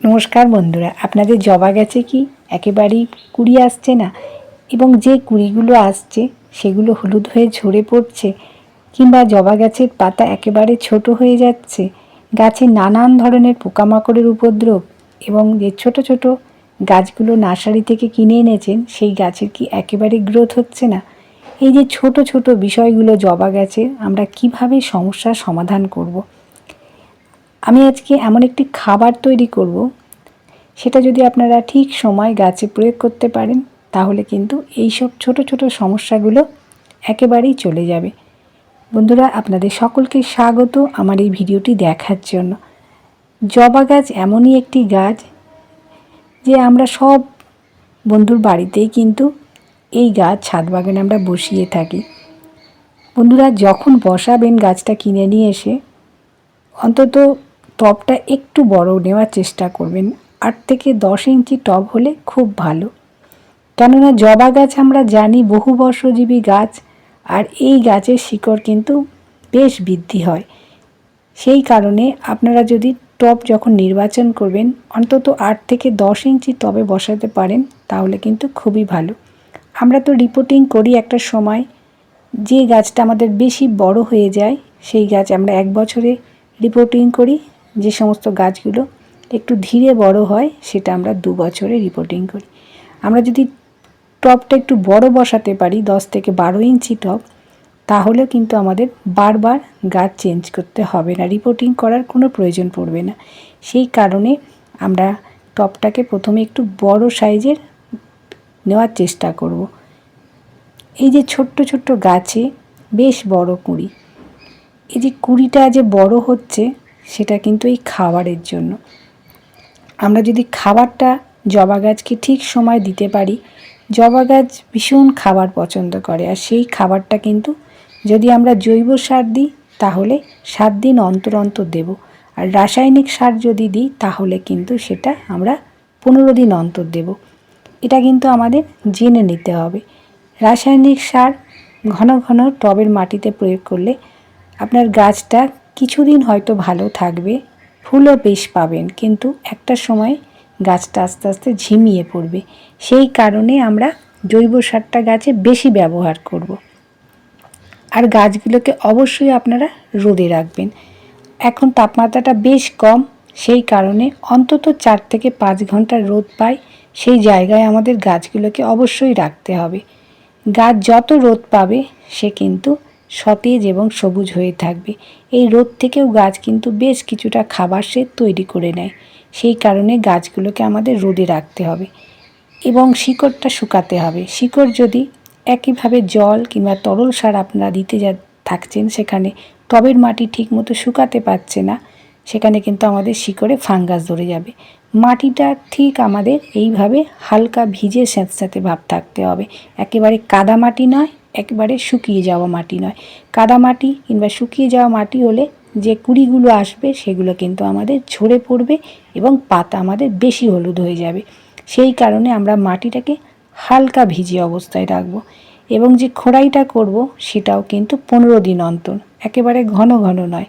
নমস্কার বন্ধুরা, আপনাদের জবা গেছে কি? একেবারেই কুড়ি আসছে না? এবং যে কুড়িগুলো আসছে, সেগুলো হলুদ হয়ে ঝরে পড়ছে, কিংবা জবা গাছের পাতা একেবারে ছোট হয়ে যাচ্ছে। গাছে নানান ধরনের পোকামাকড়ের উপদ্রব এবং যে ছোট ছোট গাছগুলো নার্সারি থেকে কিনে এনেছেন, সেই গাছের কি একেবারে গ্রোথ হচ্ছে না? এই যে ছোট ছোট বিষয়গুলো জবা গাছে, আমরা কীভাবে সমস্যার সমাধান করব। আমি আজকে এমন একটি খাবার তৈরি করব, সেটা যদি আপনারা ঠিক সময় গাছে প্রয়োগ করতে পারেন, তাহলে কিন্তু এই সব ছোট ছোট সমস্যাগুলো একেবারেই চলে যাবে। বন্ধুরা, আপনাদের সকলকে স্বাগত আমার এই ভিডিওটি দেখার জন্য। জবা গাছ এমনই একটি গাছ যে আমরা সব বন্ধুর বাড়িতেই কিন্তু এই গাছ ছাদ বাগানে আমরা বসিয়ে থাকি। বন্ধুরা, যখন বসাবেন গাছটা কিনে নিয়ে এসে, অন্তত টবটা একটু বড় নেওয়ার চেষ্টা করবেন। আট থেকে দশ ইঞ্চি টব হলে খুব ভালো। কেননা জবা গাছ আমরা জানি বহু বর্ষজীবী গাছ, আর এই গাছের শিকড় কিন্তু বেশ বৃদ্ধি হয়। সেই কারণে আপনারা যদি টব যখন নির্বাচন করবেন, অন্তত আট থেকে দশ ইঞ্চি টবে বসাতে পারেন, তাহলে কিন্তু খুবই ভালো। আমরা তো রিপোর্টিং করি একটা সময়, যে গাছটা আমাদের বেশি বড় হয়ে যায়, সেই গাছ আমরা এক বছরে রিপোর্টিং করি যে সমস্ত গাছগুলো একটু ধীরে বড় হয়, সেটা আমরা দু বছরে রিপোর্টিং করি। আমরা যদি টবটা একটু বড় বসাতে পারি, দশ থেকে বারো ইঞ্চি টব তাহলে কিন্তু আমাদের বারবার গাছ চেঞ্জ করতে হবে না। রিপোর্টিং করার কোনো প্রয়োজন পড়বে না। সেই কারণে আমরা টবটাকে প্রথমে একটু বড় সাইজের নেওয়ার চেষ্টা করব। এই যে ছোট্ট ছোট্ট গাছে বেশ বড় কুঁড়ি। এই যে কুড়িটা যে বড় হচ্ছে সেটা কিন্তু এই খাবারের জন্য। আমরা যদি খাবারটা জবা গাছকে ঠিক সময় দিতে পারি, জবা গাছ ভীষণ খাবার পছন্দ করে আর সেই খাবারটা কিন্তু যদি আমরা জৈব সার দিই, তাহলে সাত দিন অন্তর অন্তর দেব। আর রাসায়নিক সার যদি দিই, তাহলে কিন্তু সেটা আমরা পনেরো দিন অন্তর দেব। এটা কিন্তু আমাদের জেনে নিতে হবে। রাসায়নিক সার ঘন ঘন টবের মাটিতে প্রয়োগ করলে আপনার গাছটা কিছুদিন হয়তো ভালো থাকবে, ফুলও বেশ পাবেন, কিন্তু একটা সময় গাছটা আস্তে আস্তে ঝিমিয়ে পড়বে। সেই কারণে আমরা জৈব সারটা গাছে বেশি ব্যবহার করব। আর গাছগুলোকে অবশ্যই আপনারা রোদে রাখবেন। এখন তাপমাত্রাটা বেশ কম, সেই কারণে অন্তত চার থেকে পাঁচ ঘণ্টা রোদ পায় সেই জায়গায় আমাদের গাছগুলোকে অবশ্যই রাখতে হবে। গাছ যত রোদ পাবে, সে কিন্তু সতেজ এবং সবুজ হয়ে থাকবে। এই রোদ থেকেও গাছ কিন্তু বেশ কিছুটা খাবার সে তৈরি করে নেয়। সেই কারণে গাছগুলোকে আমাদের রোদে রাখতে হবে এবং শিকড়টা শুকাতে হবে। শিকড় যদি একইভাবে জল কিংবা তরল সার আপনারা দিতে যা থাকছেন সেখানে, টবের মাটি ঠিকমতো শুকাতে পারছে না, সেখানে কিন্তু আমাদের শিকড়ে ফাঙ্গাস ধরে যাবে। মাটিটা ঠিক আমাদের এইভাবে হালকা ভিজে স্যাঁতস্যাঁতে ভাব থাকতে হবে। একেবারে কাদা মাটি নয় একেবারে শুকিয়ে যাওয়া মাটি নয়। কাদা মাটি কিংবা শুকিয়ে যাওয়া মাটি হলে যে কুড়িগুলো আসবে সেগুলো কিন্তু আমাদের ঝরে পড়বে এবং পাতা আমাদের বেশি হলুদ হয়ে যাবে। সেই কারণে আমরা মাটিটাকে হালকা ভিজে অবস্থায় রাখব এবং যে খোড়াইটা করব সেটাও কিন্তু পনেরো দিন অন্তর, একেবারে ঘন ঘন নয়।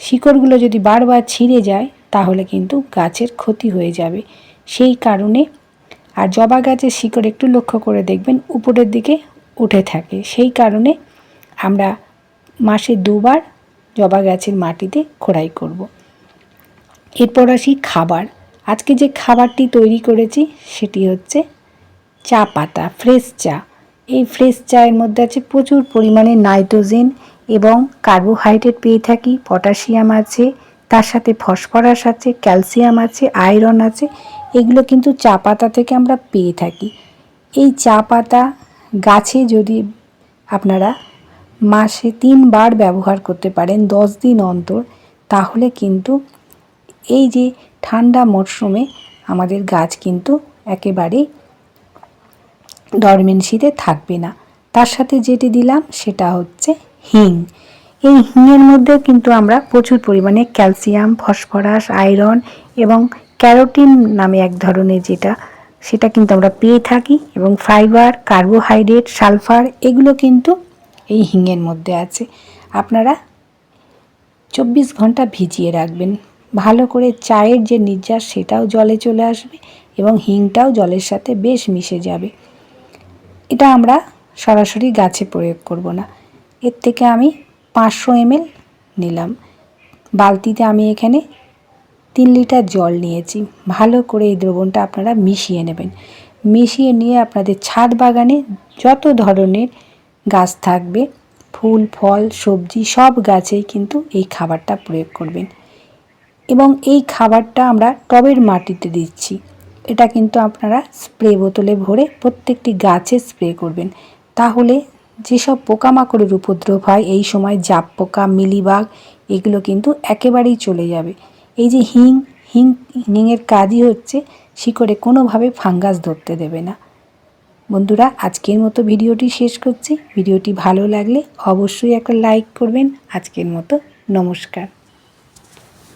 শিকড়গুলো যদি বারবার ছিঁড়ে যায় তাহলে কিন্তু গাছের ক্ষতি হয়ে যাবে। সেই কারণে আর জবা গাছের শিকড় একটু লক্ষ্য করে দেখবেন, উপরের দিকে উঠে থাকে। সেই কারণে আমরা মাসে দুবার জবা গাছের মাটিতে খোড়াই করব। এরপর আসি খাবার। আজকে যে খাবারটি তৈরি করেছি সেটি হচ্ছে চা পাতা, ফ্রেশ চা। এই ফ্রেশ চায়ের মধ্যে আছে প্রচুর পরিমাণে নাইট্রোজেন এবং কার্বোহাইড্রেট পেয়ে থাকি, পটাশিয়াম আছে, তার সাথে ফসফরাস আছে, ক্যালসিয়াম আছে, আয়রন আছে। এগুলো কিন্তু চা পাতা থেকে আমরা পেয়ে থাকি। এই চা পাতা গাছে যদি আপনারা মাসে তিনবার ব্যবহার করতে পারেন দশ দিন অন্তর, তাহলে কিন্তু এই যে ঠান্ডা মরশুমে আমাদের গাছ কিন্তু একেবারেই ডরমেন্সিতে থাকবে না। তার সাথে যেটি দিলাম সেটা হচ্ছে হিং। এই হিংয়ের মধ্যেও কিন্তু আমরা প্রচুর পরিমাণে ক্যালসিয়াম, ফসফরাস, আয়রন এবং ক্যারোটিন নামে এক ধরনের যেটা সেটা কিন্তু আমরা পেয়ে থাকি এবং ফাইবার, কার্বোহাইড্রেট, সালফার, এগুলো কিন্তু এই হিঙের মধ্যে আছে। আপনারা চব্বিশ ঘণ্টা ভিজিয়ে রাখবেন। ভালো করে চায়ের যে নির্যাস, সেটাও জলে চলে আসবে এবং হিংটাও জলের সাথে বেশ মিশে যাবে। এটা আমরা সরাসরি গাছে প্রয়োগ করব না। এর থেকে আমি পাঁচশো এমএল নিলাম। বালতিতে আমি এখানে তিন লিটার জল নিয়েছি। ভালো করে এই দ্রবণটা আপনারা মিশিয়ে নেবেন। মিশিয়ে নিয়ে আপনাদের ছাদ বাগানে যত ধরনের গাছ থাকবে, ফুল, ফল, সবজি, সব গাছেই কিন্তু এই খাবারটা প্রয়োগ করবেন। এবং এই খাবারটা আমরা টবের মাটিতে দিচ্ছি। এটা কিন্তু আপনারা স্প্রে বোতলে ভরে প্রত্যেকটি গাছে স্প্রে করবেন। তাহলে যেসব পোকামাকড়ের উপদ্রব হয়, এই সময় জাপ পোকা মিলিবাগ, এগুলো কিন্তু একেবারেই চলে যাবে। এই যে হিং হিং, হিংয়ের কাজই হচ্ছে শিকড়ে কোনোভাবে ফাঙ্গাস ধরতে দেবে না। বন্ধুরা, আজকের মতো ভিডিওটি শেষ করছি। ভিডিওটি ভালো লাগলে অবশ্যই একটা লাইক করবেন। আজকের মতো নমস্কার।